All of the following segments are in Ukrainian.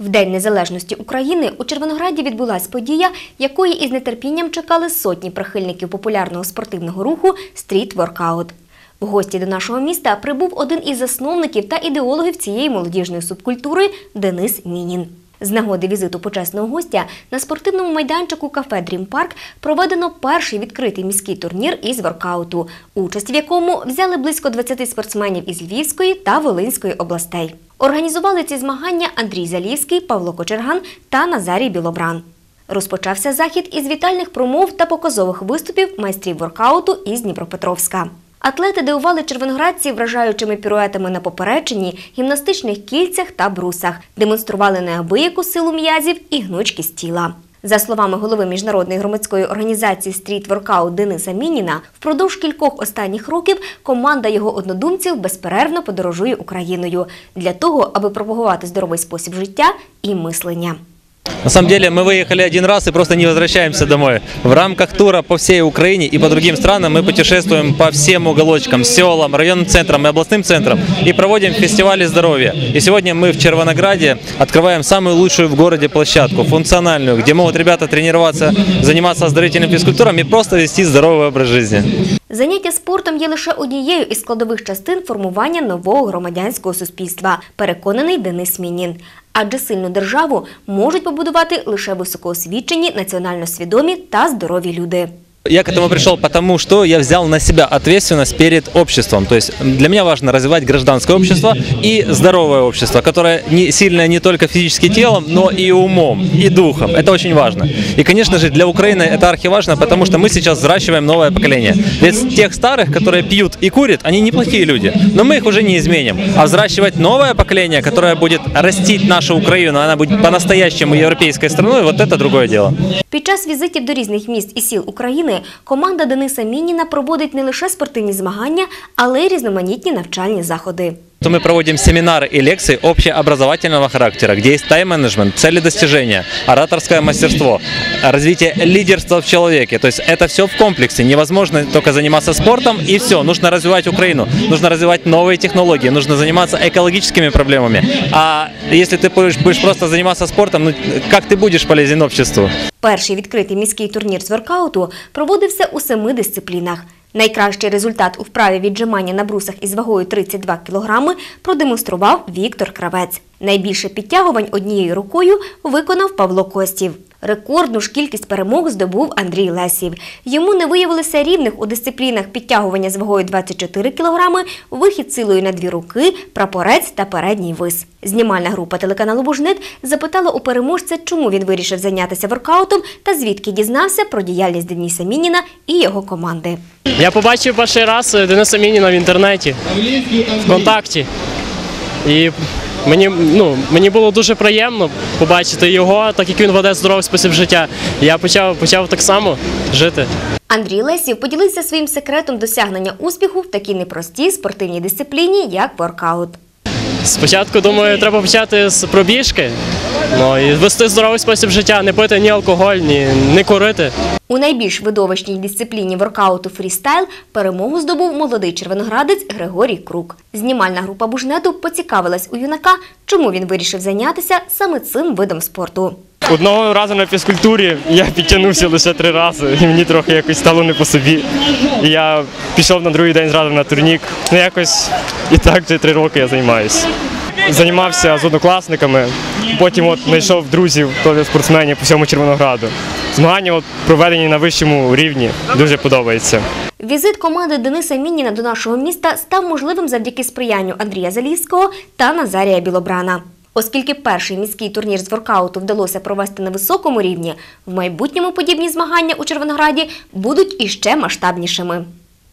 В День Незалежності України у Червонограді відбулась подія, якої із нетерпінням чекали сотні прихильників популярного спортивного руху стріт-воркаут. В гості до нашого міста прибув один із засновників та ідеологів цієї молодіжної субкультури Денис Мінін. З нагоди візиту почесного гостя на спортивному майданчику кафе Дрім Парк проведено перший відкритий міський турнір із воркауту, участь в якому взяли близько 20 спортсменів із Львівської та Волинської областей. Організували ці змагання Андрій Залівський, Павло Кочерган та Назарій Білобран. Розпочався захід із вітальних промов та показових виступів майстрів воркауту із Дніпропетровська. Атлети дивували червоноградців вражаючими піруетами на поперечині, гімнастичних кільцях та брусах, демонстрували неабияку силу м'язів і гнучкість тіла. За словами голови міжнародної громадської організації Стріт Воркаут Дениса Мініна, впродовж кількох останніх років команда його однодумців безперервно подорожує Україною для того, аби пропагувати здоровий спосіб життя і мислення. На самом деле мы выехали один раз и просто не возвращаемся домой. В рамках тура по всей Украине и по другим странам мы путешествуем по всем уголочкам, селам, районным центрам и областным центрам и проводим фестивали здоровья. И сегодня мы в Червонограде открываем самую лучшую в городе площадку, функциональную, где могут ребята тренироваться, заниматься оздоровительной физкультурой и просто вести здоровый образ жизни. Заняття спортом є лише однією із складових частин формування нового громадянського суспільства, переконаний Денис Мінін. Адже сильну державу можуть побудувати лише високоосвічені, національно свідомі та здорові люди. Я к этому пришел потому, что я взял на себя ответственность перед обществом. То есть для меня важно развивать гражданское общество и здоровое общество, которое не, сильное не только физически телом, но и умом, и духом. Это очень важно. И, конечно же, для Украины это архиважно, потому что мы сейчас взращиваем новое поколение. Ведь тех старых, которые пьют и курят, они неплохие люди, но мы их уже не изменим. А взращивать новое поколение, которое будет растить нашу Украину, она будет по-настоящему европейской страной, вот это другое дело. Під час візитів до різних міст і сіл України команда Дениса Мініна проводить не лише спортивні змагання, але й різноманітні навчальні заходи то мы проводим семинары и лекции общеобразовательного характера, где есть тайм-менеджмент, цели достижения, ораторское мастерство, развитие лидерства в человеке. То есть это все в комплексе. Невозможно только заниматься спортом и все. Нужно развивать Украину, нужно развивать новые технологии, нужно заниматься экологическими проблемами. А если ты будешь, будешь просто заниматься спортом, ну как ты будешь полезен обществу? Перший відкритий міський турнір з воркауту проводився у семи дисциплінах. Найкращий результат у вправі віджимання на брусах із вагою 32 кг продемонстрував Віктор Кравець. Найбільше підтягувань однією рукою виконав Павло Костів. Рекордну ж кількість перемог здобув Андрій Лесів. Йому не виявилося рівних у дисциплінах підтягування з вагою 24 кг, вихід силою на дві руки, прапорець та передній вис. Знімальна група телеканалу Бужнит запитала у переможця, чому він вирішив зайнятися воркаутом та звідки дізнався про діяльність Дениса Мініна і його команди. Я побачив перший раз Дениса Мініна в інтернеті, ВКонтакті. І мені, ну, мені було дуже приємно побачити його, так як він веде здоровий спосіб життя. Я почав, почав так само жити. Андрій Лесів поділився своїм секретом досягнення успіху в такій непростій спортивній дисципліні, як воркаут. Спочатку, думаю, треба почати з пробіжки ну, і вести здоровий спосіб життя, не пити ні алкоголь, ні не курити. У найбільш видовищній дисципліні воркауту фрістайл перемогу здобув молодий червоноградець Григорій Крук. Знімальна група Бужнету поцікавилась у юнака, чому він вирішив зайнятися саме цим видом спорту. Одного разу на фізкультурі я підтягнувся лише три рази, і мені трохи якось стало не по собі. І я пішов на другий день зразу на турнік. Ну якось і так вже три роки я займаюся. Займався з однокласниками, потім от знайшов друзів, теж спортсменів по всьому Червонограду. Змагання от проведені на вищому рівні, дуже подобається. Візит команди Дениса Мініна до нашого міста став можливим завдяки сприянню Андрія Залівського та Назарія Білобрана. Оскільки перший міський турнір з воркауту вдалося провести на високому рівні, в майбутньому подібні змагання у Червонограді будуть іще масштабнішими.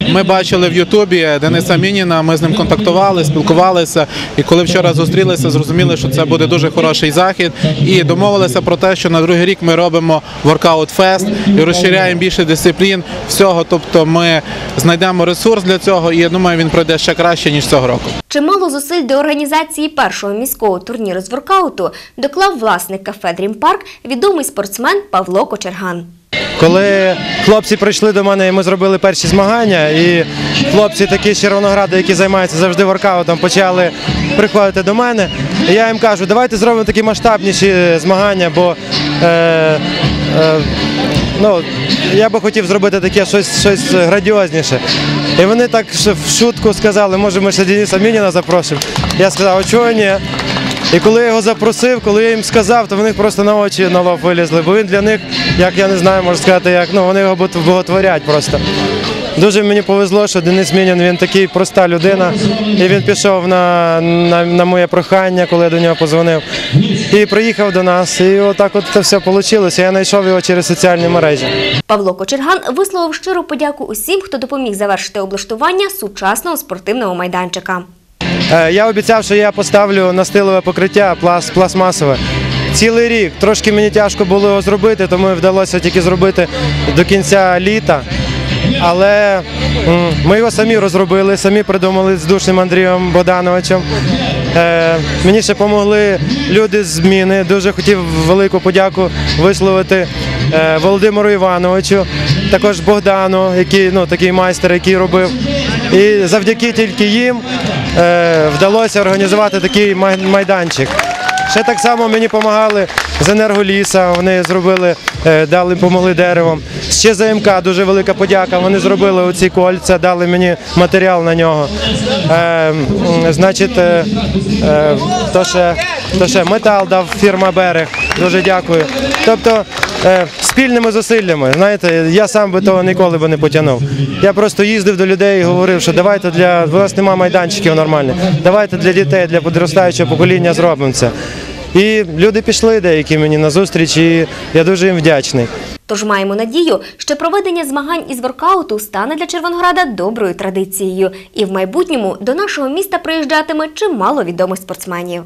Ми бачили в Ютубі Дениса Мініна, ми з ним контактували, спілкувалися. І коли вчора зустрілися, зрозуміли, що це буде дуже хороший захід. І домовилися про те, що на другий рік ми робимо воркаут фест і розширяємо більше дисциплін всього. Тобто ми знайдемо ресурс для цього, і я думаю, він пройде ще краще ніж цього року. Чимало зусиль до організації першого міського турніру з воркауту доклав власник кафе Дрім Парк, відомий спортсмен Павло Кочерган. Коли хлопці прийшли до мене, і ми зробили перші змагання, і хлопці такі з Червонограда, які займаються завжди воркаутом, почали приходити до мене. І я їм кажу, давайте зробимо такі масштабніші змагання, бо е, е, ну, я би хотів зробити таке щось, щось градіозніше. І вони так в шутку сказали, може ми ще Дениса Мініна запросимо. Я сказав, а чого ні? І коли я його запросив, коли я їм сказав, то в них просто на очі на лоб вилізли, бо він для них, як я не знаю, можу сказати, як ну вони його боготворять просто. Дуже мені повезло, що Денис Мінін він такий проста людина, і він пішов на, на, на моє прохання, коли я до нього позвонив. І приїхав до нас. І отак от це все вийшло. Я знайшов його через соціальні мережі. Павло Кочерган висловив щиру подяку усім, хто допоміг завершити облаштування сучасного спортивного майданчика. Е, Я обіцяв, що я поставлю настилове покриття плас, пластмасове. Цілий рік трошки мені тяжко було його зробити, тому вдалося тільки зробити до кінця літа. Але ми його самі розробили, самі придумали з душним Андрієм Богдановичем. Е, мені ще допомогли люди з зміни. Дуже хотів велику подяку висловити Володимиру Івановичу, також Богдану, який ну такий майстер, який робив. І завдяки тільки їм е, вдалося організувати такий майданчик. Ще так само мені допомагали з енерголіса. Вони зробили, е, дали, допомогли деревом. Ще ЗМК дуже велика подяка. Вони зробили оці кольця, дали мені матеріал на нього. Е, значить, е, е, то ще, то ще метал дав фірма Берег. Дуже дякую. Тобто е, спільними зусиллями. Знаєте, я сам би того ніколи би не потягнув. Я просто їздив до людей і говорив, що давайте для у нас немає майданчиків нормальних. Давайте для дітей, для підростаючого покоління зробимо це. І люди пішли деякі мені на зустріч, і я дуже їм вдячний. Тож маємо надію, що проведення змагань із воркауту стане для Червонограда доброю традицією, і в майбутньому до нашого міста приїжджатиме чимало відомих спортсменів.